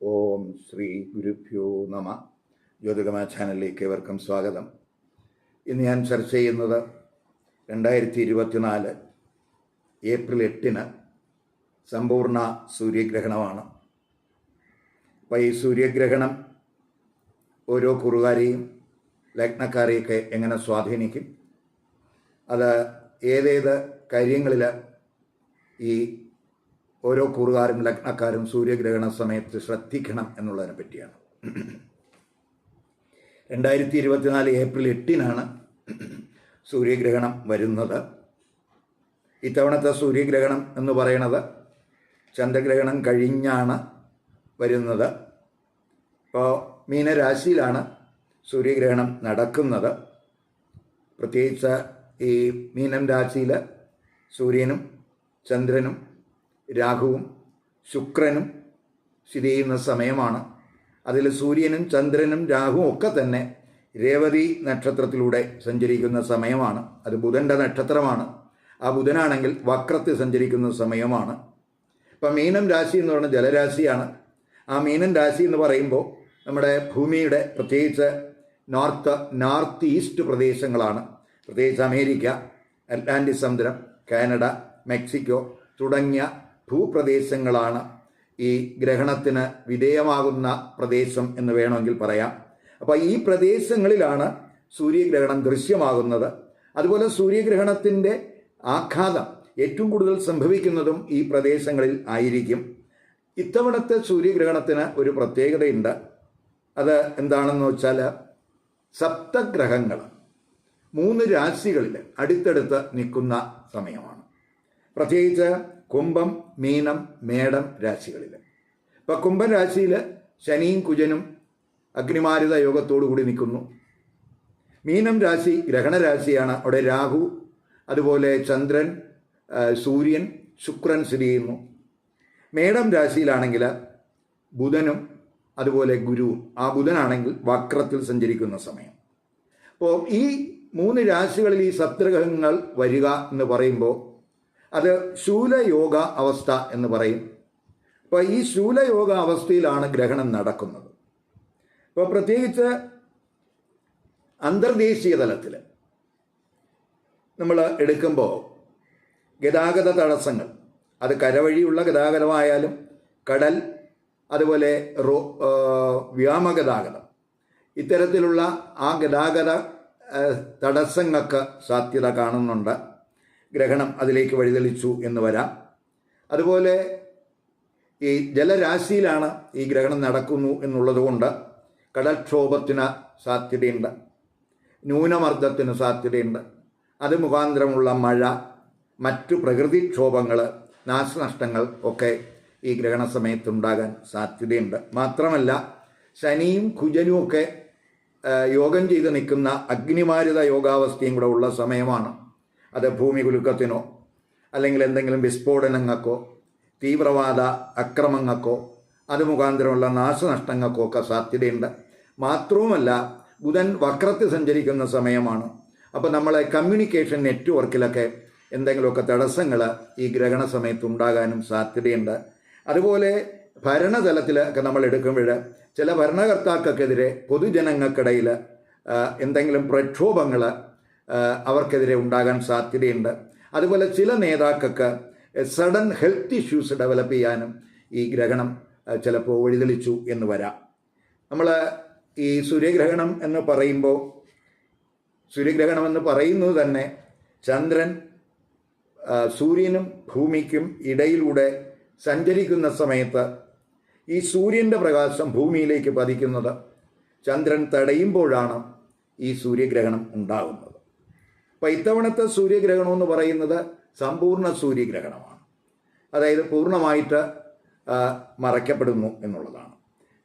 ഓം ശ്രീ ഗുരുഭ്യോ നമ. ജ്യോതികമ ചാനലിലേക്ക് ഏവർക്കും സ്വാഗതം. ഇന്ന് ഞാൻ ചർച്ച ചെയ്യുന്നത് രണ്ടായിരത്തി ഇരുപത്തിനാല് ഏപ്രിൽ എട്ടിന് സമ്പൂർണ സൂര്യഗ്രഹണമാണ്. അപ്പോൾ ഈ സൂര്യഗ്രഹണം ഓരോ കുറുകാരെയും ലഗ്നക്കാരെയൊക്കെ എങ്ങനെ സ്വാധീനിക്കും? അത് ഏതേത് കാര്യങ്ങളിൽ ഈ ഓരോ കൂറുകാരും ലഗ്നക്കാരും സൂര്യഗ്രഹണ സമയത്ത് ശ്രദ്ധിക്കണം എന്നുള്ളതിനെ പറ്റിയാണ്. രണ്ടായിരത്തി ഇരുപത്തിനാല് ഏപ്രിൽ എട്ടിനാണ് സൂര്യഗ്രഹണം വരുന്നത്. ഇത്തവണത്തെ സൂര്യഗ്രഹണം എന്ന് പറയണത് ചന്ദ്രഗ്രഹണം കഴിഞ്ഞാണ് വരുന്നത്. ഇപ്പോൾ മീനരാശിയിലാണ് സൂര്യഗ്രഹണം നടക്കുന്നത്. പ്രത്യേകിച്ച് ഈ മീനം രാശിയിൽ സൂര്യനും ചന്ദ്രനും രാഹുവും ശുക്രനും സ്ഥിതി ചെയ്യുന്ന സമയമാണ്. അതിൽ സൂര്യനും ചന്ദ്രനും രാഹുവും ഒക്കെ തന്നെ രേവതി നക്ഷത്രത്തിലൂടെ സഞ്ചരിക്കുന്ന സമയമാണ്. അത് ബുധന്റെ നക്ഷത്രമാണ്. ആ ബുധനാണെങ്കിൽ വക്രത്തിൽ സഞ്ചരിക്കുന്ന സമയമാണ്. ഇപ്പം മീനം രാശി എന്ന് പറയുന്നത് ജലരാശിയാണ്. ആ മീനം രാശി എന്ന് പറയുമ്പോൾ നമ്മുടെ ഭൂമിയുടെ പ്രത്യേകിച്ച് നോർത്ത് നോർത്ത് ഈസ്റ്റ് പ്രദേശങ്ങളാണ്. പ്രത്യേകിച്ച് അമേരിക്ക അറ്റ്ലാന്റിക് സമുദ്രം കാനഡ മെക്സിക്കോ തുടങ്ങിയ ഭൂപ്രദേശങ്ങളാണ് ഈ ഗ്രഹണത്തിന് വിധേയമാകുന്ന പ്രദേശം എന്ന് വേണമെങ്കിൽ പറയാം. അപ്പോൾ ഈ പ്രദേശങ്ങളിലാണ് സൂര്യഗ്രഹണം ദൃശ്യമാകുന്നത്. അതുപോലെ സൂര്യഗ്രഹണത്തിന്റെ ആഘാതം ഏറ്റവും കൂടുതൽ സംഭവിക്കുന്നതും ഈ പ്രദേശങ്ങളിൽ ആയിരിക്കും. ഇത്തവണത്തെ സൂര്യഗ്രഹണത്തിന് ഒരു പ്രത്യേകതയുണ്ട്. അത് എന്താണെന്ന് വെച്ചാൽ സപ്തഗ്രഹങ്ങൾ മൂന്ന് രാശികളിൽ അടുത്തടുത്ത് നിൽക്കുന്ന സമയമാണ്. പ്രത്യേകിച്ച് കുംഭം മീനം മേടം രാശികളിൽ ഇപ്പം കുംഭം രാശിയിൽ ശനിയും കുജനും അഗ്നിമാരുത യോഗത്തോടു കൂടി നിൽക്കുന്നു. മീനം രാശി ഗ്രഹണരാശിയാണ് അവിടെ രാഹു അതുപോലെ ചന്ദ്രൻ സൂര്യൻ ശുക്രൻ സ്ഥിതി ചെയ്യുന്നു. മേടം രാശിയിലാണെങ്കിൽ ബുധനും അതുപോലെ ഗുരുവും. ആ ബുധനാണെങ്കിൽ വക്രത്തിൽ സഞ്ചരിക്കുന്ന സമയം. അപ്പോൾ ഈ മൂന്ന് രാശികളിൽ ഈ സപ്തഗ്രഹങ്ങൾ വരിക എന്ന് പറയുമ്പോൾ അത് ശൂലയോഗ അവസ്ഥ എന്ന് പറയും. അപ്പോൾ ഈ ശൂലയോഗ അവസ്ഥയിലാണ് ഗ്രഹണം നടക്കുന്നത്. അപ്പോൾ പ്രത്യേകിച്ച് അന്തർദേശീയ തലത്തിൽ നമ്മൾ എടുക്കുമ്പോൾ ഗതാഗത തടസ്സങ്ങൾ അത് കരവഴിയുള്ള ഗതാഗതമായാലും കടൽ അതുപോലെ റോ വ്യോമഗതാഗതം ഇത്തരത്തിലുള്ള ആ ഗതാഗത തടസ്സങ്ങൾക്ക് സാധ്യത കാണുന്നുണ്ട്. ഗ്രഹണം അതിലേക്ക് വഴിതെളിച്ചു എന്ന് വരാം. അതുപോലെ ഈ ജലരാശിയിലാണ് ഈ ഗ്രഹണം നടക്കുന്നു എന്നുള്ളതുകൊണ്ട് കടൽക്ഷോഭത്തിന് സാധ്യതയുണ്ട്. ന്യൂനമർദ്ദത്തിന് സാധ്യതയുണ്ട്. അത് മുഖാന്തരമുള്ള മഴ മറ്റു പ്രകൃതിക്ഷോഭങ്ങൾ നാശനഷ്ടങ്ങൾ ഒക്കെ ഈ ഗ്രഹണ സമയത്തുണ്ടാകാൻ സാധ്യതയുണ്ട്. മാത്രമല്ല ശനിയും കുജനും ഒക്കെ യോഗം ചെയ്ത് നിൽക്കുന്ന അഗ്നിമാരിത യോഗാവസ്ഥയും കൂടെ ഉള്ള സമയമാണ്. അത് ഭൂമി കുലുക്കത്തിനോ അല്ലെങ്കിൽ എന്തെങ്കിലും വിസ്ഫോടനങ്ങൾക്കോ തീവ്രവാദ അക്രമങ്ങൾക്കോ അത് മുഖാന്തരമുള്ള നാശനഷ്ടങ്ങൾക്കോ ഒക്കെ സാധ്യതയുണ്ട്. മാത്രവുമല്ല ബുധൻ വക്രത്തിൽ സഞ്ചരിക്കുന്ന സമയമാണ്. അപ്പോൾ നമ്മളെ കമ്മ്യൂണിക്കേഷൻ നെറ്റ്വർക്കിലൊക്കെ എന്തെങ്കിലുമൊക്കെ തടസ്സങ്ങൾ ഈ ഗ്രഹണ സമയത്ത് ഉണ്ടാകാനും സാധ്യതയുണ്ട്. അതുപോലെ ഭരണതലത്തിലൊക്കെ നമ്മൾ എടുക്കുമ്പോൾ ചില ഭരണകർത്താക്കൾക്കെതിരെ പൊതുജനങ്ങൾക്കിടയിൽ എന്തെങ്കിലും പ്രക്ഷോഭങ്ങൾ അവർക്കെതിരെ ഉണ്ടാകാൻ സാധ്യതയുണ്ട്. അതുപോലെ ചില നേതാക്കൾക്ക് സഡൻ ഹെൽത്ത് ഇഷ്യൂസ് ഡെവലപ്പ് ചെയ്യാനും ഈ ഗ്രഹണം ചിലപ്പോൾ വഴിതെളിച്ചു എന്ന് വരാം. നമ്മൾ ഈ സൂര്യഗ്രഹണം എന്ന് പറയുമ്പോൾ സൂര്യഗ്രഹണം എന്ന് പറയുന്നത് തന്നെ ചന്ദ്രൻ സൂര്യനും ഭൂമിക്കും ഇടയിലൂടെ സഞ്ചരിക്കുന്ന സമയത്ത് ഈ സൂര്യന്റെ പ്രകാശം ഭൂമിയിലേക്ക് പതിക്കുന്നത് ചന്ദ്രൻ തടയുമ്പോഴാണ് ഈ സൂര്യഗ്രഹണം ഉണ്ടാകുന്നത്. അപ്പോൾ ഇത്തവണത്തെ സൂര്യഗ്രഹണം എന്ന് പറയുന്നത് സമ്പൂർണ സൂര്യഗ്രഹണമാണ്. അതായത് പൂർണമായിട്ട് മറയ്ക്കപ്പെടുന്നു എന്നുള്ളതാണ്.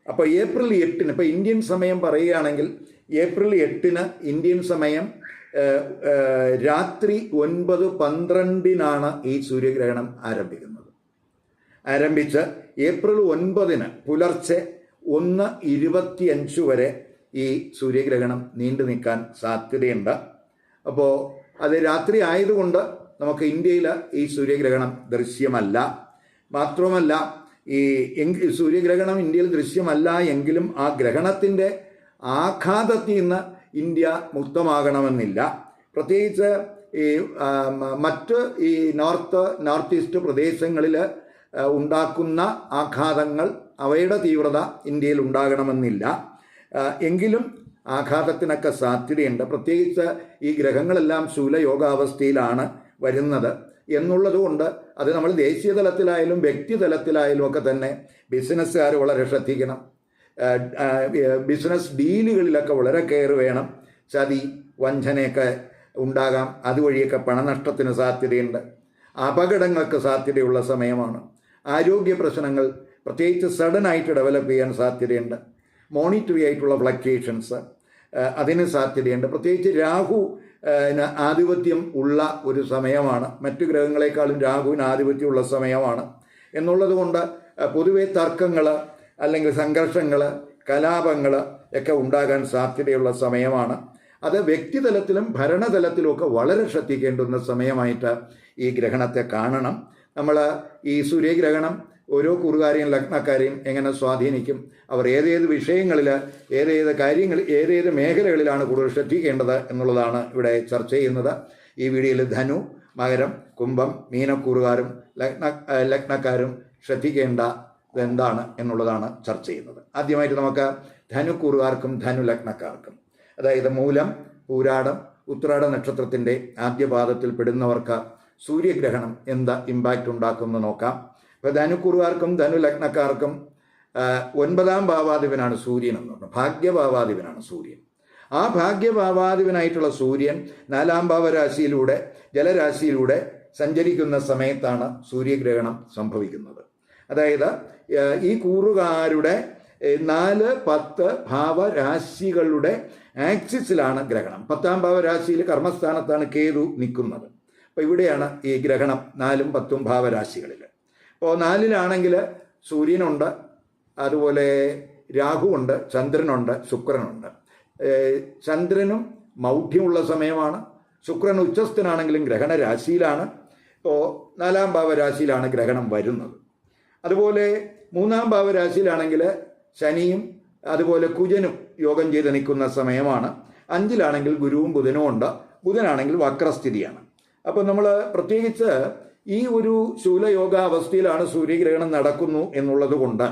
അപ്പോൾ ഏപ്രിൽ എട്ടിന് ഇപ്പോൾ ഇന്ത്യൻ സമയം പറയുകയാണെങ്കിൽ ഏപ്രിൽ എട്ടിന് ഇന്ത്യൻ സമയം രാത്രി ഒൻപത് പന്ത്രണ്ടിനാണ് ഈ സൂര്യഗ്രഹണം ആരംഭിക്കുന്നത്. ആരംഭിച്ച് ഏപ്രിൽ ഒൻപതിന് പുലർച്ചെ ഒന്ന് ഇരുപത്തിയഞ്ച് വരെ ഈ സൂര്യഗ്രഹണം നീണ്ടു നിൽക്കാൻ സാധ്യതയുണ്ട്. അപ്പോൾ അത് രാത്രി ആയതുകൊണ്ട് നമുക്ക് ഇന്ത്യയിൽ ഈ സൂര്യഗ്രഹണം ദൃശ്യമല്ല. മാത്രവുമല്ല ഈ സൂര്യഗ്രഹണം ഇന്ത്യയിൽ ദൃശ്യമല്ല എങ്കിലും ആ ഗ്രഹണത്തിന്റെ ആഘാതത്തിൽ നിന്ന് ഇന്ത്യ മുക്തമാകണമെന്നില്ല. പ്രത്യേകിച്ച് ഈ മറ്റ് ഈ നോർത്ത് നോർത്ത് ഈസ്റ്റ് പ്രദേശങ്ങളിൽ ഉണ്ടാക്കുന്ന ആഘാതങ്ങൾ അവയുടെ തീവ്രത ഇന്ത്യയിൽ ഉണ്ടാകണമെന്നില്ല. എങ്കിലും ആഘാതത്തിനൊക്കെ സാധ്യതയുണ്ട്. പ്രത്യേകിച്ച് ഈ ഗ്രഹങ്ങളെല്ലാം ശൂലയോഗാവസ്ഥയിലാണ് വരുന്നത്. എന്നുള്ളതുകൊണ്ട് അത് നമ്മൾ ദേശീയ തലത്തിലായാലും വ്യക്തി തലത്തിലായാലും ഒക്കെ തന്നെ ബിസിനസ്സുകാർ വളരെ ശ്രദ്ധിക്കണം. ബിസിനസ് ഡീലുകളിലൊക്കെ വളരെ കെയർ വേണം. ചതി വഞ്ചനയൊക്കെ ഉണ്ടാകാം. അതുവഴിയൊക്കെ പണനഷ്ടത്തിന് സാധ്യതയുണ്ട്. അപകടങ്ങൾക്ക് സാധ്യതയുള്ള സമയമാണ്. ആരോഗ്യ പ്രശ്നങ്ങൾ പ്രത്യേകിച്ച് സഡനായിട്ട് ഡെവലപ്പ് ചെയ്യാൻ സാധ്യതയുണ്ട്. മോണിറ്ററി ആയിട്ടുള്ള ഫ്ലക്ച്വേഷൻസ് അതിന് സാധ്യതയുണ്ട്. പ്രത്യേകിച്ച് രാഹു ആധിപത്യം ഉള്ള ഒരു സമയമാണ്. മറ്റു ഗ്രഹങ്ങളെക്കാളും രാഹുവിന് ആധിപത്യമുള്ള സമയമാണ്. എന്നുള്ളത് കൊണ്ട് പൊതുവെ തർക്കങ്ങൾ അല്ലെങ്കിൽ സംഘർഷങ്ങൾ കലാപങ്ങൾ ഒക്കെ ഉണ്ടാകാൻ സാധ്യതയുള്ള സമയമാണ്. അത് വ്യക്തിതലത്തിലും ഭരണതലത്തിലും ഒക്കെ വളരെ ശ്രദ്ധിക്കേണ്ടുന്ന സമയമായിട്ട് ഈ ഗ്രഹണത്തെ കാണണം. നമ്മൾ ഈ സൂര്യഗ്രഹണം ഓരോ കുറുകാരെയും ലഗ്നക്കാരെയും എങ്ങനെ സ്വാധീനിക്കും? അവർ ഏതേത് വിഷയങ്ങളിൽ ഏതേത് കാര്യങ്ങൾ ഏതേത് മേഖലകളിലാണ് കൂടുതൽ ശ്രദ്ധിക്കേണ്ടത് എന്നുള്ളതാണ് ഇവിടെ ചർച്ച ചെയ്യുന്നത്. ഈ വീഡിയോയിൽ ധനു മകരം കുംഭം മീനക്കൂറുകാരും ലഗ്ന ലഗ്നക്കാരും ശ്രദ്ധിക്കേണ്ട എന്താണ് എന്നുള്ളതാണ് ചർച്ച ചെയ്യുന്നത്. ആദ്യമായിട്ട് നമുക്ക് ധനുക്കൂറുകാർക്കും ധനു ലഗ്നക്കാർക്കും അതായത് മൂലം പൂരാടം ഉത്രാട നക്ഷത്രത്തിന്റെ ആദ്യ പെടുന്നവർക്ക് സൂര്യഗ്രഹണം എന്താ ഇമ്പാക്റ്റ് ഉണ്ടാക്കുമെന്ന് നോക്കാം. ഇപ്പോൾ ധനുക്കുറുവാർക്കും ധനു ലഗ്നക്കാർക്കും ഒൻപതാം ഭാവാധിപനാണ് സൂര്യൻ എന്ന് പറഞ്ഞു. ഭാഗ്യഭാവാധിപനാണ് സൂര്യൻ. ആ ഭാഗ്യഭാവാധിപനായിട്ടുള്ള സൂര്യൻ നാലാം ഭാവരാശിയിലൂടെ ജലരാശിയിലൂടെ സഞ്ചരിക്കുന്ന സമയത്താണ് സൂര്യഗ്രഹണം സംഭവിക്കുന്നത്. അതായത് ഈ കൂറുകാരുടെ നാല് പത്ത് ഭാവരാശികളുടെ ആക്സിസിലാണ് ഗ്രഹണം. പത്താം ഭാവരാശിയിൽ കർമ്മസ്ഥാനത്താണ് കേതു നിൽക്കുന്നത്. അപ്പോൾ ഇവിടെയാണ് ഈ ഗ്രഹണം നാലും പത്തും ഭാവരാശികളിൽ അപ്പോൾ നാലിലാണെങ്കിൽ സൂര്യനുണ്ട് അതുപോലെ രാഹുവുണ്ട് ചന്ദ്രനുണ്ട് ശുക്രനുണ്ട്. ചന്ദ്രനും മൗഢ്യമുള്ള സമയമാണ്. ശുക്രൻ ഉച്ചസ്ഥനാണെങ്കിലും ഗ്രഹണ രാശിയിലാണ്. ഇപ്പോൾ നാലാം ഭാവരാശിയിലാണ് ഗ്രഹണം വരുന്നത്. അതുപോലെ മൂന്നാം ഭാവരാശിയിലാണെങ്കിൽ ശനിയും അതുപോലെ കുജനും യോഗം ചെയ്ത് നിൽക്കുന്ന സമയമാണ്. അഞ്ചിലാണെങ്കിൽ ഗുരുവും ബുധനും ഉണ്ട് ബുധനാണെങ്കിൽ വക്രസ്ഥിതിയാണ്. അപ്പോൾ നമ്മൾ പ്രത്യേകിച്ച് ഈ ഒരു ശൂലയോഗ അവസ്ഥയിലാണ് സൂര്യഗ്രഹണം നടക്കുന്നു എന്നുള്ളത് കൊണ്ട്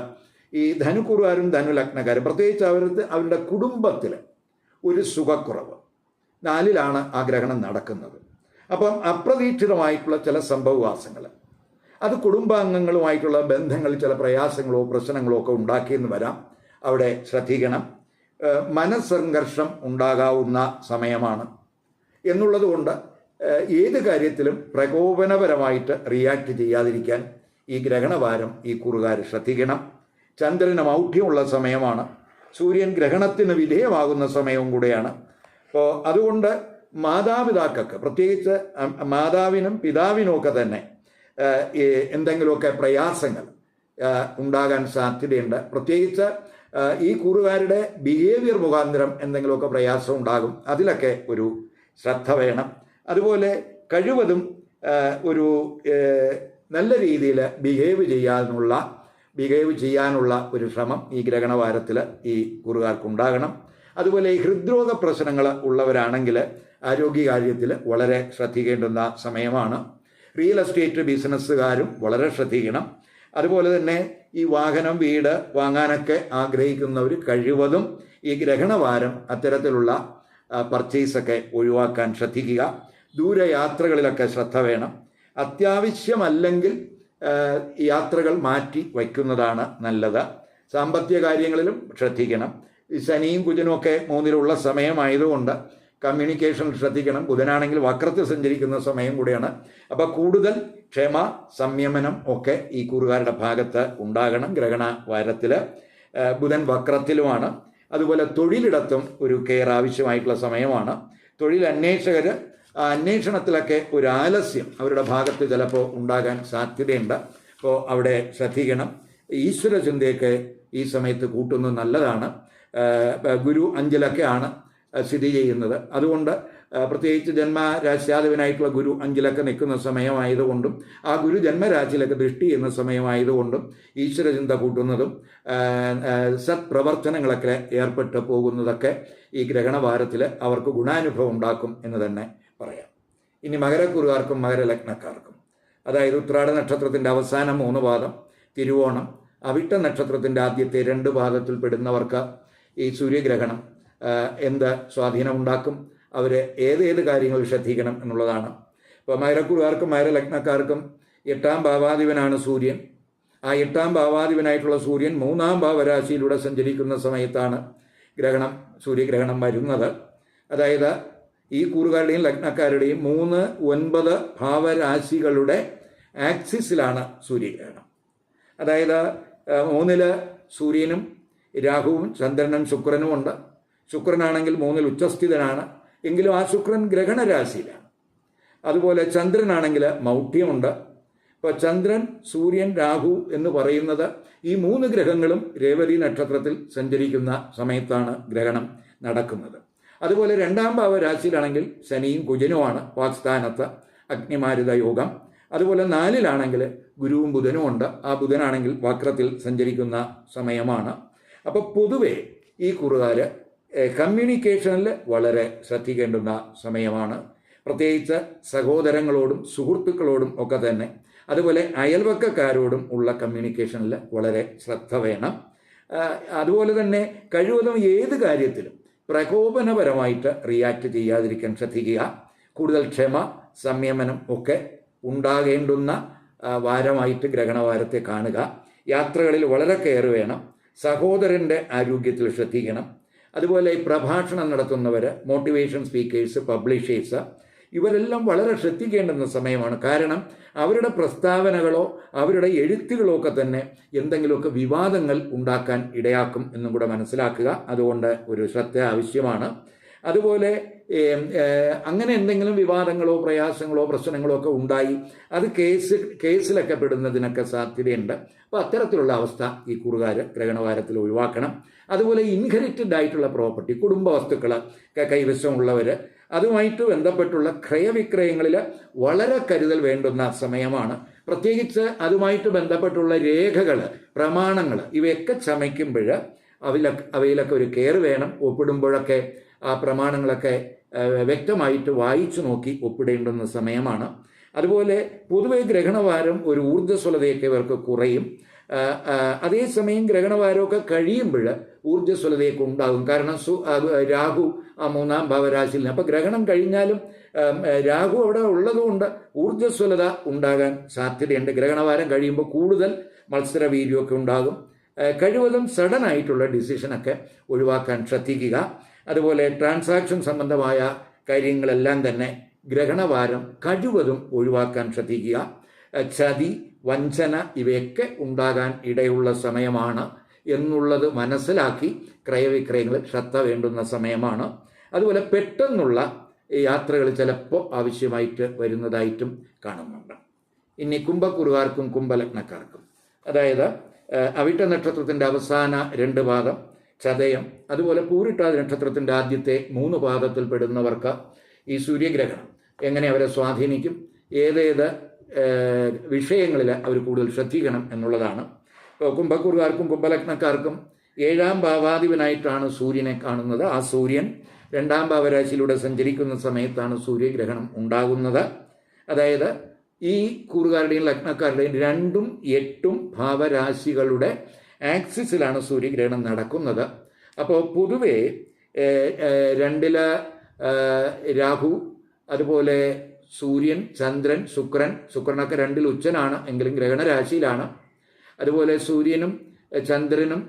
ഈ ധനുക്കുറുകാരും ധനുലഗ്നക്കാരും പ്രത്യേകിച്ച് അവരുടെ അവരുടെ കുടുംബത്തിൽ ഒരു സുഖക്കുറവ് നാലിലാണ് ആ ഗ്രഹണം നടക്കുന്നത്. അപ്പം അപ്രതീക്ഷിതമായിട്ടുള്ള ചില സംഭവവാസങ്ങൾ അത് കുടുംബാംഗങ്ങളുമായിട്ടുള്ള ബന്ധങ്ങൾ ചില പ്രയാസങ്ങളോ പ്രശ്നങ്ങളോ ഒക്കെ ഉണ്ടാക്കിയെന്ന് വരാം. അവിടെ ശ്രദ്ധിക്കണം. മനസ്സംഘർഷം ഉണ്ടാകാവുന്ന സമയമാണ് എന്നുള്ളത് കൊണ്ട് ഏഹ് ഏത് കാര്യത്തിലും പ്രകോപനപരമായിട്ട് റിയാക്ട് ചെയ്യാതിരിക്കാൻ ഈ ഗ്രഹണവാരം ഈ കുറുകാർ ശ്രദ്ധിക്കണം. ചന്ദ്രന് മൗഢ്യമുള്ള സമയമാണ്. സൂര്യൻ ഗ്രഹണത്തിന് വിധേയമാകുന്ന സമയവും കൂടെയാണ്. അപ്പോൾ അതുകൊണ്ട് മാതാപിതാക്കൾക്ക് പ്രത്യേകിച്ച് മാതാവിനും പിതാവിനും ഒക്കെ തന്നെ എന്തെങ്കിലുമൊക്കെ പ്രയാസങ്ങൾ ഉണ്ടാകാൻ സാധ്യതയുണ്ട്. പ്രത്യേകിച്ച് ഈ കൂറുകാരുടെ ബിഹേവിയർ മുഖാന്തരം എന്തെങ്കിലുമൊക്കെ പ്രയാസം ഉണ്ടാകും. അതിലൊക്കെ ഒരു ശ്രദ്ധ വേണം. അതുപോലെ കഴിവതും ഒരു നല്ല രീതിയിൽ ബിഹേവ് ചെയ്യാനുള്ള ബിഹേവ് ചെയ്യാനുള്ള ഒരു ശ്രമം ഈ ഗ്രഹണവാരത്തിൽ ഈ കുറുകാർക്കുണ്ടാകണം അതുപോലെ ഈ ഹൃദ്രോഗ പ്രശ്നങ്ങൾ ഉള്ളവരാണെങ്കിൽ ആരോഗ്യകാര്യത്തിൽ വളരെ ശ്രദ്ധിക്കേണ്ടുന്ന സമയമാണ്. റിയൽ എസ്റ്റേറ്റ് ബിസിനസ്സുകാരും വളരെ ശ്രദ്ധിക്കണം. അതുപോലെ തന്നെ ഈ വാഹനം വീട് വാങ്ങാനൊക്കെ ആഗ്രഹിക്കുന്നവർ കഴിവതും ഈ ഗ്രഹണവാരം അത്തരത്തിലുള്ള പർച്ചേസൊക്കെ ഒഴിവാക്കാൻ ശ്രദ്ധിക്കുക. ദൂരയാത്രകളിലൊക്കെ ശ്രദ്ധ വേണം. അത്യാവശ്യമല്ലെങ്കിൽ യാത്രകൾ മാറ്റി വയ്ക്കുന്നതാണ് നല്ലത്. സാമ്പത്തിക കാര്യങ്ങളിലും ശ്രദ്ധിക്കണം. ശനിയും കുജനും ഒക്കെ മൂന്നിലുള്ള സമയമായതുകൊണ്ട് കമ്മ്യൂണിക്കേഷൻ ശ്രദ്ധിക്കണം. ബുധനാണെങ്കിൽ വക്രത്തിൽ സഞ്ചരിക്കുന്ന സമയം കൂടിയാണ്. അപ്പോൾ കൂടുതൽ ക്ഷമ സംയമനം ഒക്കെ ഈ കൂറുകാരുടെ ഭാഗത്ത് ഉണ്ടാകണം ഗ്രഹണ വാരത്തിൽ ബുധൻ വക്രത്തിലുമാണ്. അതുപോലെ തൊഴിലിടത്തും ഒരു കെയർ ആവശ്യമായിട്ടുള്ള സമയമാണ്. തൊഴിൽ അന്വേഷകർ അന്വേഷണത്തിലൊക്കെ ഒരു ആലസ്യം അവരുടെ ഭാഗത്ത് ചിലപ്പോൾ ഉണ്ടാകാൻ സാധ്യതയുണ്ട്. അപ്പോൾ അവിടെ ശ്രദ്ധിക്കണം. ഈശ്വര ചിന്തയൊക്കെ ഈ സമയത്ത് കൂട്ടുന്നത് നല്ലതാണ്. ഗുരു അഞ്ചിലൊക്കെയാണ് സ്ഥിതി ചെയ്യുന്നത്. അതുകൊണ്ട് പ്രത്യേകിച്ച് ജന്മരാശ്യാധിപനായിട്ടുള്ള ഗുരു അഞ്ചിലൊക്കെ നിൽക്കുന്ന സമയമായതുകൊണ്ടും ആ ഗുരു ജന്മരാശിയിലൊക്കെ ദൃഷ്ടി ചെയ്യുന്ന സമയമായതുകൊണ്ടും ഈശ്വരചിന്ത കൂട്ടുന്നതും സത്പ്രവർത്തനങ്ങളൊക്കെ ഏർപ്പെട്ട് പോകുന്നതൊക്കെ ഈ ഗ്രഹണവാരത്തിൽ അവർക്ക് ഗുണാനുഭവം ഉണ്ടാക്കും എന്ന് തന്നെ പറയാം. ഇനി മകരക്കുറുകാർക്കും മകരലഗ്നക്കാർക്കും അതായത് ഉത്രാട നക്ഷത്രത്തിന്റെ അവസാന മൂന്ന് പാദം തിരുവോണം അവിട്ട നക്ഷത്രത്തിന്റെ ആദ്യത്തെ രണ്ട് പാദത്തിൽ പെടുന്നവർക്ക് ഈ സൂര്യഗ്രഹണം എന്ത് സ്വാധീനം ഉണ്ടാക്കും? അവർ ഏതേത് കാര്യങ്ങൾ ശ്രദ്ധിക്കണം എന്നുള്ളതാണ്. ഇപ്പോൾ മകരക്കുറുകാർക്കും മകരലഗ്നക്കാർക്കും എട്ടാം ഭാവാധിപനാണ് സൂര്യൻ. ആ എട്ടാം ഭാവാധിപനായിട്ടുള്ള സൂര്യൻ മൂന്നാം ഭാവരാശിയിലൂടെ സഞ്ചരിക്കുന്ന സമയത്താണ് ഗ്രഹണം സൂര്യഗ്രഹണം വരുന്നത്. അതായത് ഈ കൂറുകാരുടെയും ലഗ്നക്കാരുടെയും മൂന്ന് ഒൻപത് ഭാവരാശികളുടെ ആക്സിസിലാണ് സൂര്യഗ്രഹണം അതായത് മൂന്നിൽ സൂര്യനും രാഹുവും ചന്ദ്രനും ശുക്രനും ഉണ്ട്. ശുക്രനാണെങ്കിൽ മൂന്നിൽ ഉച്ചസ്ഥിതനാണ്. എങ്കിലും ആ ശുക്രൻ ഗ്രഹണരാശിയിലാണ്. അതുപോലെ ചന്ദ്രനാണെങ്കിൽ മൗഢ്യമുണ്ട്. ഇപ്പോൾ ചന്ദ്രൻ സൂര്യൻ രാഹു എന്ന് പറയുന്നത് ഈ മൂന്ന് ഗ്രഹങ്ങളും രേവതി നക്ഷത്രത്തിൽ സഞ്ചരിക്കുന്ന സമയത്താണ് ഗ്രഹണം നടക്കുന്നത്. അതുപോലെ രണ്ടാം ഭാവ രാശിയിലാണെങ്കിൽ ശനിയും കുജനുമാണ് വാക്സ്ഥാനത്ത് അഗ്നിമാരുത യോഗം. അതുപോലെ നാലിലാണെങ്കിൽ ഗുരുവും ബുധനും ഉണ്ട്. ആ ബുധനാണെങ്കിൽ വക്രത്തിൽ സഞ്ചരിക്കുന്ന സമയമാണ്. അപ്പോൾ പൊതുവേ ഈ കുറുകാർ കമ്മ്യൂണിക്കേഷനിൽ വളരെ ശ്രദ്ധിക്കേണ്ടുന്ന സമയമാണ്. പ്രത്യേകിച്ച് സഹോദരങ്ങളോടും സുഹൃത്തുക്കളോടും ഒക്കെ തന്നെ. അതുപോലെ അയൽവക്കക്കാരോടും ഉള്ള കമ്മ്യൂണിക്കേഷനിൽ വളരെ ശ്രദ്ധ വേണം. അതുപോലെ തന്നെ കഴിവതും ഏത് കാര്യത്തിലും പ്രകോപനപരമായിട്ട് റിയാക്ട് ചെയ്യാതിരിക്കാൻ ശ്രദ്ധിക്കുക. കൂടുതൽ ക്ഷമ സംയമനം ഒക്കെ ഉണ്ടാകേണ്ടുന്ന വാരമായിട്ട് ഗ്രഹണവാരത്തെ കാണുക. യാത്രകളിൽ വളരെ കെയർ വേണം. സഹോദരന്റെ ആരോഗ്യത്തിൽ ശ്രദ്ധിക്കണം. അതുപോലെ പ്രഭാഷണം നടത്തുന്നവർ മോട്ടിവേഷൻ സ്പീക്കേഴ്സ് പബ്ലിഷേഴ്സ് ഇവരെല്ലാം വളരെ ശ്രദ്ധിക്കേണ്ടുന്ന സമയമാണ്. കാരണം അവരുടെ പ്രസ്താവനകളോ അവരുടെ എഴുത്തുകളോ ഒക്കെ തന്നെ എന്തെങ്കിലുമൊക്കെ വിവാദങ്ങൾ ഉണ്ടാക്കാൻ ഇടയാക്കും എന്നും കൂടെ മനസ്സിലാക്കുക. അതുകൊണ്ട് ഒരു ശ്രദ്ധ ആവശ്യമാണ്. അതുപോലെ അങ്ങനെ എന്തെങ്കിലും വിവാദങ്ങളോ പ്രയാസങ്ങളോ പ്രശ്നങ്ങളോ ഒക്കെ ഉണ്ടായി അത് കേസ് കേസിലൊക്കെ പെടുന്നതിനൊക്കെ സാധ്യതയുണ്ട്. അപ്പോൾ അത്തരത്തിലുള്ള അവസ്ഥ ഈ കുറുകാർ ഗ്രഹണവാരത്തിൽ ഒഴിവാക്കണം. അതുപോലെ ഇൻഹെറിറ്റഡ് ആയിട്ടുള്ള പ്രോപ്പർട്ടി കുടുംബ വസ്തുക്കൾ കൈവശമുള്ളവർ അതുമായിട്ട് ബന്ധപ്പെട്ടുള്ള ക്രയവിക്രയങ്ങളിൽ വളരെ കരുതൽ വേണ്ടുന്ന സമയമാണ്. പ്രത്യേകിച്ച് അതുമായിട്ട് ബന്ധപ്പെട്ടുള്ള രേഖകൾ പ്രമാണങ്ങൾ ഇവയൊക്കെ ചമയ്ക്കുമ്പോൾ അവയിലൊക്കെ അവയിലൊക്കെ ഒരു കെയർ വേണം. ഒപ്പിടുമ്പോഴൊക്കെ ആ പ്രമാണങ്ങളൊക്കെ വ്യക്തമായിട്ട് വായിച്ചു നോക്കി ഒപ്പിടേണ്ടുന്ന സമയമാണ്. അതുപോലെ പൊതുവെ ഗ്രഹണവാരം ഒരു ഊർജസ്വലതയൊക്കെ ഇവർക്ക് കുറയും. അതേസമയം ഗ്രഹണവാരമൊക്കെ കഴിയുമ്പോൾ ഊർജസ്വലതയൊക്കെ ഉണ്ടാകും. കാരണം സു രാഹു ആ മൂന്നാം ഭാവരാശിയിൽ അപ്പോൾ ഗ്രഹണം കഴിഞ്ഞാലും രാഹു അവിടെ ഉള്ളതുകൊണ്ട് ഊർജസ്വലത ഉണ്ടാകാൻ സാധ്യതയുണ്ട്. ഗ്രഹണവാരം കഴിയുമ്പോൾ കൂടുതൽ മത്സരവീര്യമൊക്കെ ഉണ്ടാകും. കഴിവതും സഡൻ ആയിട്ടുള്ള ഡിസിഷനൊക്കെ ഒഴിവാക്കാൻ ശ്രദ്ധിക്കുക. അതുപോലെ ട്രാൻസാക്ഷൻ സംബന്ധമായ കാര്യങ്ങളെല്ലാം തന്നെ ഗ്രഹണവാരം കഴിവതും ഒഴിവാക്കാൻ ശ്രദ്ധിക്കുക. ചതി വഞ്ചന ഇവയൊക്കെ ഉണ്ടാകാൻ ഇടയുള്ള സമയമാണ് എന്നുള്ളത് മനസ്സിലാക്കി ക്രയവിക്രയങ്ങളിൽ ശ്രദ്ധ വേണ്ടുന്ന സമയമാണ്. അതുപോലെ പെട്ടെന്നുള്ള യാത്രകൾ ചിലപ്പോൾ ആവശ്യമായിട്ട് വരുന്നതായിട്ടും കാണുന്നുണ്ട്. ഇനി കുംഭക്കുറുകാർക്കും കുംഭലഗ്നക്കാർക്കും. അതായത് അവിട്ട നക്ഷത്രത്തിന്റെ അവസാന രണ്ട് പാദം ചതയം അതുപോലെ പൂരിട്ടാതി നക്ഷത്രത്തിന്റെ ആദ്യത്തെ മൂന്ന് പാദത്തിൽ പെടുന്നവർക്ക് ഈ സൂര്യഗ്രഹണം എങ്ങനെ അവരെ സ്വാധീനിക്കും? ഏതേത് വിഷയങ്ങളിൽ അവർ കൂടുതൽ ശ്രദ്ധിക്കണം എന്നുള്ളതാണ്. ഇപ്പോൾ കുംഭക്കുറുകാർക്കും കുംഭലഗ്നക്കാർക്കും ഏഴാം ഭാവാധിപനായിട്ടാണ് സൂര്യനെ കാണുന്നത്. ആ സൂര്യൻ രണ്ടാം ഭാവരാശിയിലൂടെ സഞ്ചരിക്കുന്ന സമയത്താണ് സൂര്യഗ്രഹണം ഉണ്ടാകുന്നത്. അതായത് ഈ കൂറുകാരുടെയും ലഗ്നക്കാരുടെയും രണ്ടും എട്ടും ഭാവരാശികളുടെ ആക്സിസിലാണ് സൂര്യഗ്രഹണം നടക്കുന്നത്. അപ്പോൾ പൊതുവേ രണ്ടിൽ രാഹു അതുപോലെ സൂര്യൻ ചന്ദ്രൻ ശുക്രൻ ശുക്രനൊക്കെ രണ്ടിൽ ഉച്ചനാണ് എങ്കിലും ഗ്രഹണരാശിയിലാണ്. അതുപോലെ സൂര്യനും ചന്ദ്രനും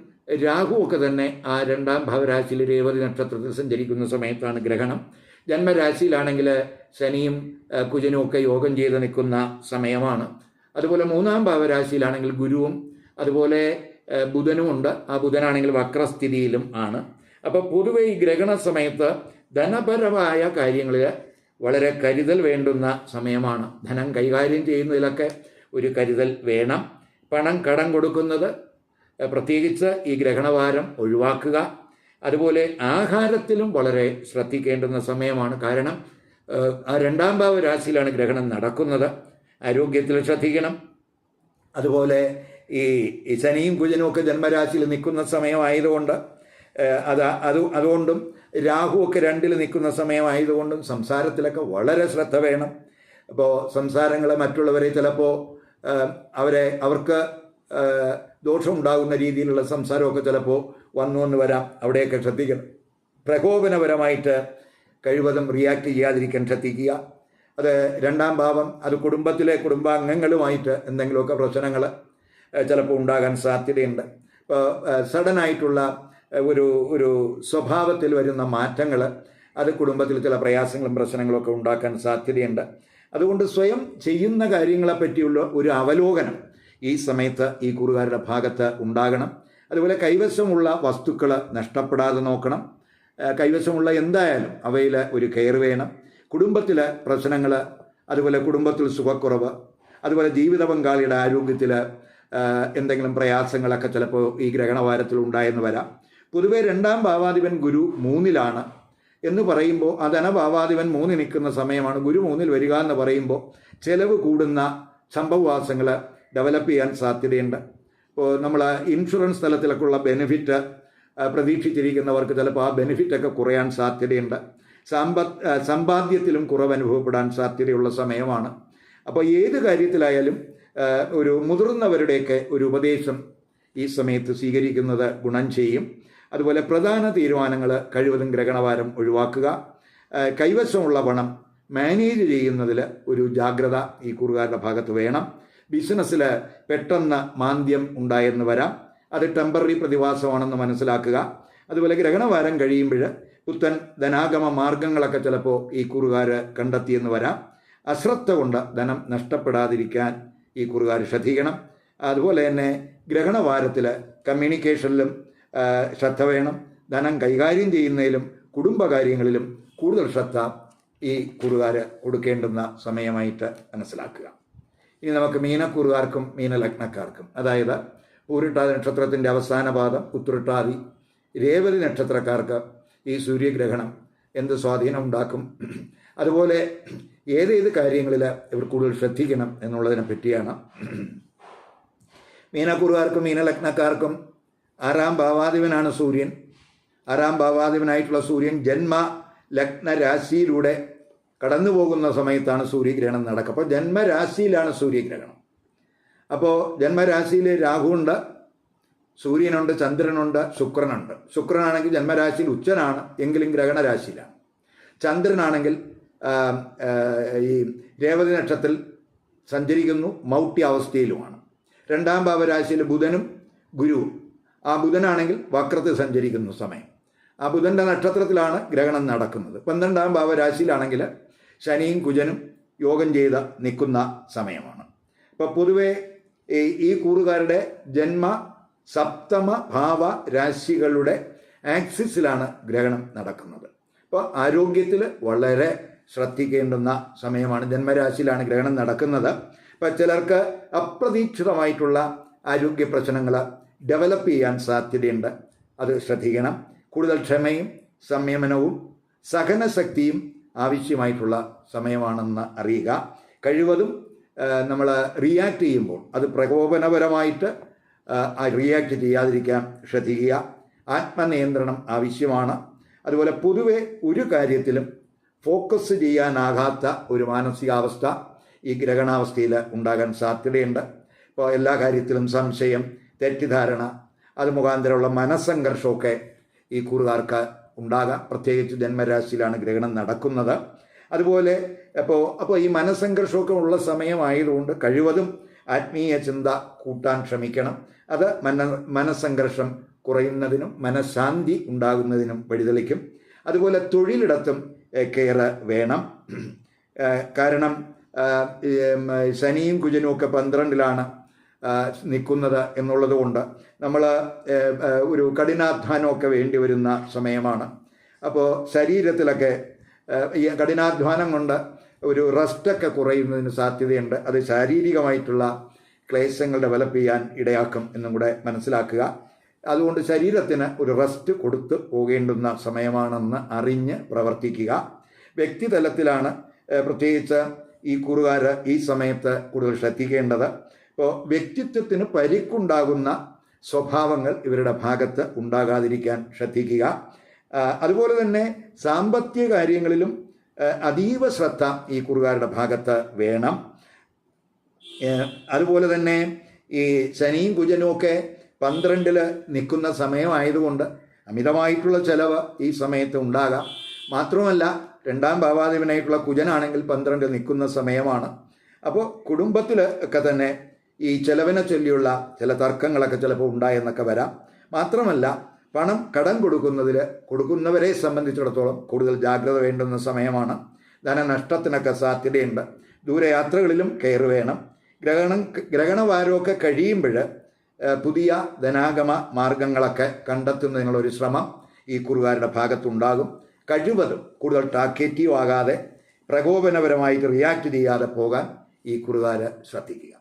രാഹുവൊക്കെ തന്നെ ആ രണ്ടാം ഭാവരാശിയിൽ രേവതി നക്ഷത്രത്തിൽ സഞ്ചരിക്കുന്ന സമയത്താണ് ഗ്രഹണം. ജന്മരാശിയിലാണെങ്കിൽ ശനിയും കുജനും ഒക്കെ യോഗം ചെയ്ത് നിൽക്കുന്ന സമയമാണ്. അതുപോലെ മൂന്നാം ഭാവരാശിയിലാണെങ്കിൽ ഗുരുവും അതുപോലെ ബുധനും ഉണ്ട്. ആ ബുധനാണെങ്കിൽ വക്രസ്ഥിതിയിലും ആണ്. അപ്പോൾ പൊതുവെ ഈ ഗ്രഹണ സമയത്ത് ധനപരമായ കാര്യങ്ങളിൽ വളരെ കരുതൽ വേണ്ടുന്ന സമയമാണ്. ധനം കൈകാര്യം ചെയ്യുന്നതിലൊക്കെ ഒരു കരുതൽ വേണം. പണം കടം കൊടുക്കുന്നത് പ്രത്യേകിച്ച് ഈ ഗ്രഹണവാരം ഒഴിവാക്കുക. അതുപോലെ ആഹാരത്തിലും വളരെ ശ്രദ്ധിക്കേണ്ടുന്ന സമയമാണ്. കാരണം രണ്ടാം ഭാവ രാശിയിലാണ് ഗ്രഹണം നടക്കുന്നത്. ആരോഗ്യത്തിൽ ശ്രദ്ധിക്കണം. അതുപോലെ ഈ ശനിയും കുജനും ഒക്കെ ജന്മരാശിയിൽ നിൽക്കുന്ന സമയമായതുകൊണ്ട് അത് അത് അതുകൊണ്ടും രാഹുവൊക്കെ രണ്ടിൽ നിൽക്കുന്ന സമയമായതുകൊണ്ടും സംസാരത്തിലൊക്കെ വളരെ ശ്രദ്ധ വേണം. അപ്പോൾ സംസാരങ്ങൾ മറ്റുള്ളവരെ ചിലപ്പോൾ അവരെ അവർക്ക് ദോഷം ദോഷമുണ്ടാകുന്ന രീതിയിലുള്ള സംസാരമൊക്കെ ചിലപ്പോൾ വന്നു എന്ന് വരാം. അവിടെയൊക്കെ ശ്രദ്ധിക്കണം. പ്രകോപനപരമായിട്ട് കഴിവതും റിയാക്ട് ചെയ്യാതിരിക്കാൻ ശ്രദ്ധിക്കുക. അത് രണ്ടാം ഭാവം അത് കുടുംബത്തിലെ കുടുംബാംഗങ്ങളുമായിട്ട് എന്തെങ്കിലുമൊക്കെ പ്രശ്നങ്ങൾ ചിലപ്പോൾ ഉണ്ടാകാൻ സാധ്യതയുണ്ട്. ഇപ്പോൾ സഡനായിട്ടുള്ള ഒരു ഒരു സ്വഭാവത്തിൽ വരുന്ന മാറ്റങ്ങൾ അത് കുടുംബത്തിൽ ചില പ്രയാസങ്ങളും പ്രശ്നങ്ങളും ഒക്കെ ഉണ്ടാക്കാൻ സാധ്യതയുണ്ട്. അതുകൊണ്ട് സ്വയം ചെയ്യുന്ന കാര്യങ്ങളെപ്പറ്റിയുള്ള ഒരു അവലോകനം ഈ സമയത്ത് ഈ കുറുകാരുടെ ഭാഗത്ത് ഉണ്ടാകണം. അതുപോലെ കൈവശമുള്ള വസ്തുക്കൾ നഷ്ടപ്പെടാതെ നോക്കണം. കൈവശമുള്ള എന്തായാലും അവയിൽ ഒരു കെയർ വേണം. കുടുംബത്തിലെ പ്രശ്നങ്ങൾ അതുപോലെ കുടുംബത്തിൽ സുഖക്കുറവ് അതുപോലെ ജീവിത പങ്കാളിയുടെ ആരോഗ്യത്തിൽ എന്തെങ്കിലും പ്രയാസങ്ങളൊക്കെ ചിലപ്പോൾ ഈ ഗ്രഹണവാരത്തിൽ ഉണ്ടായെന്ന് വരാം. പൊതുവെ രണ്ടാം ഭാവാധിപൻ ഗുരു മൂന്നിലാണ് എന്ന് പറയുമ്പോൾ ആ ധനഭാവാധിപൻ മൂന്നിൽ നിൽക്കുന്ന സമയമാണ് ഗുരു മൂന്നിൽ വരിക എന്ന് പറയുമ്പോൾ ചെലവ് കൂടുന്ന സംഭവവാസങ്ങൾ ഡെവലപ്പ് ചെയ്യാൻ സാധ്യതയുണ്ട്. ഇപ്പോൾ നമ്മൾ ഇൻഷുറൻസ് തലത്തിലൊക്കെയുള്ള ബെനിഫിറ്റ് ആ, പ്രതീക്ഷിച്ചിരിക്കുന്നവർക്ക് ചിലപ്പോൾ ആ ബെനിഫിറ്റൊക്കെ കുറയാൻ സാധ്യതയുണ്ട്. സമ്പദ് ആ, സമ്പാദ്യത്തിലും കുറവ് അനുഭവപ്പെടാൻ സാധ്യതയുള്ള സമയമാണ്. അപ്പോൾ ഏത് കാര്യത്തിലായാലും ഒരു മുതിർന്നവരുടെയൊക്കെ ഒരു ഉപദേശം ഈ സമയത്ത് സ്വീകരിക്കുന്നത് ഗുണം ചെയ്യും. അതുപോലെ പ്രധാന തീരുമാനങ്ങൾ കഴിവതും ഗ്രഹണവാരം ഒഴിവാക്കുക. കൈവശമുള്ള പണം മാനേജ് ചെയ്യുന്നതിൽ ഒരു ജാഗ്രത ഈ കൂറുകാരുടെ ഭാഗത്ത് വേണം. ബിസിനസ്സിൽ പെട്ടെന്ന് മാന്ദ്യം ഉണ്ടായെന്ന് വരാം. അത് ടെമ്പററി പ്രതിഭാസമാണെന്ന് മനസ്സിലാക്കുക. അതുപോലെ ഗ്രഹണവാരം കഴിയുമ്പോൾ പുത്തൻ ധനാഗമ മാർഗങ്ങളൊക്കെ ചിലപ്പോൾ ഈ കുറുകാർ കണ്ടെത്തിയെന്ന് വരാം. അശ്രദ്ധ കൊണ്ട് ധനം നഷ്ടപ്പെടാതിരിക്കാൻ ഈ കുറുകാർ ശ്രദ്ധിക്കണം. അതുപോലെ തന്നെ ഗ്രഹണവാരത്തിൽ കമ്മ്യൂണിക്കേഷനിലും ശ്രദ്ധ വേണം. ധനം കൈകാര്യം ചെയ്യുന്നതിലും കുടുംബകാര്യങ്ങളിലും കൂടുതൽ ശ്രദ്ധ ഈ കുറുകാർ കൊടുക്കേണ്ടുന്ന സമയമായിട്ട് മനസ്സിലാക്കുക. ഇനി നമുക്ക് മീനക്കുറുകാർക്കും മീനലഗ്നക്കാർക്കും അതായത് പൂരിട്ടാതി നക്ഷത്രത്തിന്റെ അവസാന പാദം ഉത്തുരുട്ടാതി രേവതി നക്ഷത്രക്കാർക്ക് ഈ സൂര്യഗ്രഹണം എന്ത് സ്വാധീനം ഉണ്ടാക്കും? അതുപോലെ ഏതേത് കാര്യങ്ങളിൽ ഇവർ കൂടുതൽ ശ്രദ്ധിക്കണം എന്നുള്ളതിനെ പറ്റിയാണ് മീനക്കുറുകാർക്കും മീനലഗ്നക്കാർക്കും ആറാം ഭാവാധിപനാണ് സൂര്യൻ. ആറാം ഭാവാധിപനായിട്ടുള്ള സൂര്യൻ ജന്മ ലഗ്ന രാശിയിലൂടെ കടന്നു പോകുന്ന സമയത്താണ് സൂര്യഗ്രഹണം നടക്കുക. അപ്പോൾ ജന്മരാശിയിലാണ് സൂര്യഗ്രഹണം. അപ്പോൾ ജന്മരാശിയിൽ രാഹുണ്ട് സൂര്യനുണ്ട് ചന്ദ്രനുണ്ട് ശുക്രനുണ്ട്. ശുക്രനാണെങ്കിൽ ജന്മരാശിയിൽ ഉച്ചനാണ് എങ്കിലും ഗ്രഹണരാശിയിലാണ്. ചന്ദ്രനാണെങ്കിൽ ഈ രേവതി നക്ഷത്രത്തിൽ സഞ്ചരിക്കുന്നു മൗട്ടി അവസ്ഥയിലുമാണ് രണ്ടാം ഭാവരാശിയിൽ ബുധനും ഗുരുവും. ആ ബുധനാണെങ്കിൽ വക്രത്തിൽ സഞ്ചരിക്കുന്ന സമയം. ആ ബുധന്റെ നക്ഷത്രത്തിലാണ് ഗ്രഹണം നടക്കുന്നത്. പന്ത്രണ്ടാം ഭാവരാശിയിലാണെങ്കിൽ ശനിയും കുജനും യോഗം ചെയ്ത് നിൽക്കുന്ന സമയമാണ്. അപ്പോൾ പൊതുവേ ഈ കൂറുകാരുടെ ജന്മ സപ്തമ ഭാവ രാശികളുടെ ആക്സിസിലാണ് ഗ്രഹണം നടക്കുന്നത്. അപ്പോൾ ആരോഗ്യത്തിൽ വളരെ ശ്രദ്ധിക്കേണ്ടുന്ന സമയമാണ് ജന്മരാശിയിലാണ് ഗ്രഹണം നടക്കുന്നത്. അപ്പോൾ ചിലർക്ക് അപ്രതീക്ഷിതമായിട്ടുള്ള ആരോഗ്യ പ്രശ്നങ്ങൾ ഡെവലപ്പ് ചെയ്യാൻ സാധ്യതയുണ്ട്. അത് ശ്രദ്ധിക്കണം. കൂടുതൽ ക്ഷമയും സംയമനവും സഹനശക്തിയും ആവശ്യമായിട്ടുള്ള സമയമാണെന്ന് അറിയുക. കഴിവതും നമ്മൾ റിയാക്ട് ചെയ്യുമ്പോൾ അത് പ്രകോപനപരമായിട്ട് റിയാക്ട് ചെയ്യാതിരിക്കാൻ ശ്രദ്ധിക്കുക. ആത്മനിയന്ത്രണം ആവശ്യമാണ്. അതുപോലെ പൊതുവെ ഒരു കാര്യത്തിലും ഫോക്കസ് ചെയ്യാനാകാത്ത ഒരു മാനസികാവസ്ഥ ഈ ഗ്രഹണാവസ്ഥയിൽ ഉണ്ടാകാൻ സാധ്യതയുണ്ട്. ഇപ്പോൾ എല്ലാ കാര്യത്തിലും സംശയം തെറ്റിദ്ധാരണ അത് മുഖാന്തരമുള്ള മനസ്സംഘർഷമൊക്കെ ഈ കൂറുകാർക്ക് ഉണ്ടാകാം. പ്രത്യേകിച്ച് ജന്മരാശിയിലാണ് ഗ്രഹണം നടക്കുന്നത്. അതുപോലെ അപ്പോൾ അപ്പോൾ ഈ മനസ്സംഘർഷമൊക്കെ ഉള്ള സമയമായതുകൊണ്ട് കഴിവതും ആത്മീയ ചിന്ത കൂട്ടാൻ ശ്രമിക്കണം. അത് മന മനസ്സംഘർഷം കുറയുന്നതിനും മനഃശാന്തി ഉണ്ടാകുന്നതിനും വഴിതെളിക്കും. അതുപോലെ തൊഴിലിടത്തും കെയർ വേണം. കാരണം ശനിയും കുജനും ഒക്കെ പന്ത്രണ്ടിലാണ് നിൽക്കുന്നത് എന്നുള്ളത് കൊണ്ട് നമ്മൾ ഒരു കഠിനാധ്വാനമൊക്കെ വേണ്ടി വരുന്ന സമയമാണ്. അപ്പോൾ ശരീരത്തിലൊക്കെ ഈ കഠിനാധ്വാനം കൊണ്ട് ഒരു റെസ്റ്റൊക്കെ കുറയുന്നതിന് സാധ്യതയുണ്ട്. അത് ശാരീരികമായിട്ടുള്ള ക്ലേശങ്ങൾ ഡെവലപ്പ് ചെയ്യാൻ ഇടയാക്കും എന്നും കൂടെ മനസ്സിലാക്കുക. അതുകൊണ്ട് ശരീരത്തിന് ഒരു റെസ്റ്റ് കൊടുത്ത് പോകേണ്ടുന്ന സമയമാണെന്ന് അറിഞ്ഞ് പ്രവർത്തിക്കുക. വ്യക്തിതലത്തിലാണ് പ്രത്യേകിച്ച് ഈ കുറുകാർ ഈ സമയത്ത് കൂടുതൽ ശ്രദ്ധിക്കേണ്ടത്. ഇപ്പോൾ വ്യക്തിത്വത്തിന് പരിക്കുണ്ടാകുന്ന സ്വഭാവങ്ങൾ ഇവരുടെ ഭാഗത്ത് ഉണ്ടാകാതിരിക്കാൻ ശ്രദ്ധിക്കുക. അതുപോലെ തന്നെ സാമ്പത്തിക കാര്യങ്ങളിലും അതീവ ശ്രദ്ധ ഈ കുറുകാരുടെ ഭാഗത്ത് വേണം. അതുപോലെ തന്നെ ഈ ശനിയും കുജനും ഒക്കെ പന്ത്രണ്ടിൽ നിൽക്കുന്ന സമയമായതുകൊണ്ട് അമിതമായിട്ടുള്ള ചിലവ് ഈ സമയത്ത് ഉണ്ടാകാം. മാത്രമല്ല രണ്ടാം ഭാവാധിപനായിട്ടുള്ള കുജനാണെങ്കിൽ പന്ത്രണ്ടിൽ നിൽക്കുന്ന സമയമാണ്. അപ്പോൾ കുടുംബത്തിൽ ഒക്കെ തന്നെ ഈ ചെലവിനെ ചൊല്ലിയുള്ള ചില തർക്കങ്ങളൊക്കെ ചിലപ്പോൾ ഉണ്ടായെന്നൊക്കെ വരാം. മാത്രമല്ല പണം കടം കൊടുക്കുന്നതിൽ കൊടുക്കുന്നവരെ സംബന്ധിച്ചിടത്തോളം കൂടുതൽ ജാഗ്രത വേണ്ടുന്ന സമയമാണ്. ധനനഷ്ടത്തിനൊക്കെ സാധ്യതയുണ്ട്. ദൂരയാത്രകളിലും കെയർ വേണം. ഗ്രഹണം ഗ്രഹണവാരമൊക്കെ കഴിയുമ്പോൾ പുതിയ ധനാഗമ മാർഗങ്ങളൊക്കെ കണ്ടെത്തുന്നതിനുള്ള ഒരു ശ്രമം ഈ കുറുകാരുടെ ഭാഗത്തുണ്ടാകും. കഴിവതും കൂടുതൽ ടാക്കേറ്റീവ് ആകാതെ പ്രകോപനപരമായിട്ട് റിയാക്ട് ചെയ്യാതെ പോകാൻ ഈ കുറുകാർ ശ്രദ്ധിക്കുക.